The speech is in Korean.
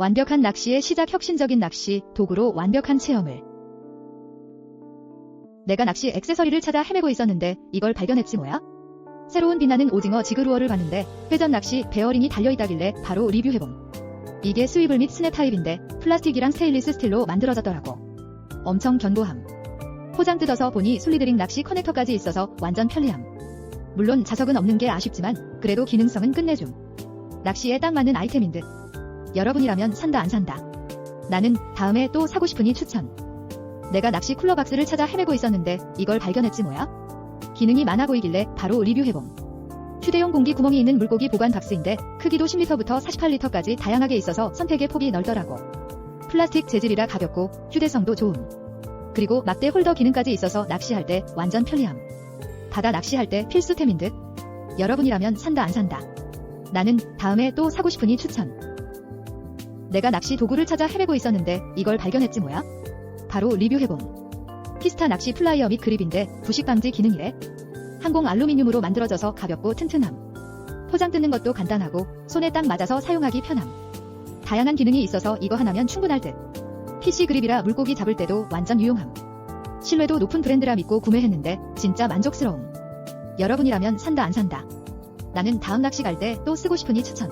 완벽한 낚시의 시작 혁신적인 낚시 도구로 완벽한 체험을. 내가 낚시 액세서리를 찾아 헤매고 있었는데 이걸 발견했지 뭐야? 새로운 빛나는 오징어 지그루어를 봤는데 회전 낚시 베어링이 달려있다길래 바로 리뷰해봄. 이게 스위블 및 스냅 타입인데 플라스틱이랑 스테인리스 스틸로 만들어졌더라고. 엄청 견고함. 포장 뜯어서 보니 솔리드링 낚시 커넥터까지 있어서 완전 편리함. 물론 자석은 없는 게 아쉽지만 그래도 기능성은 끝내줌. 낚시에 딱 맞는 아이템인 듯. 여러분이라면 산다 안 산다. 나는 다음에 또 사고 싶으니 추천. 내가 낚시 쿨러 박스를 찾아 헤매고 있었는데 이걸 발견했지 뭐야? 기능이 많아 보이길래 바로 리뷰해봄. 휴대용 공기 구멍이 있는 물고기 보관 박스인데 크기도 10리터부터 48리터까지 다양하게 있어서 선택의 폭이 넓더라고. 플라스틱 재질이라 가볍고 휴대성도 좋음. 그리고 막대 홀더 기능까지 있어서 낚시할 때 완전 편리함. 바다 낚시할 때 필수템인 듯. 여러분이라면 산다 안 산다. 나는 다음에 또 사고 싶으니 추천. 내가 낚시 도구를 찾아 헤매고 있었는데 이걸 발견했지 뭐야? 바로 리뷰해봄. 피스타 낚시 플라이어 및 그립인데 부식 방지 기능이래. 항공 알루미늄으로 만들어져서 가볍고 튼튼함. 포장 뜯는 것도 간단하고 손에 딱 맞아서 사용하기 편함. 다양한 기능이 있어서 이거 하나면 충분할 듯. PC 그립이라 물고기 잡을 때도 완전 유용함. 신뢰도 높은 브랜드라 믿고 구매했는데 진짜 만족스러움. 여러분이라면 산다 안 산다. 나는 다음 낚시 갈 때 또 쓰고 싶으니 추천.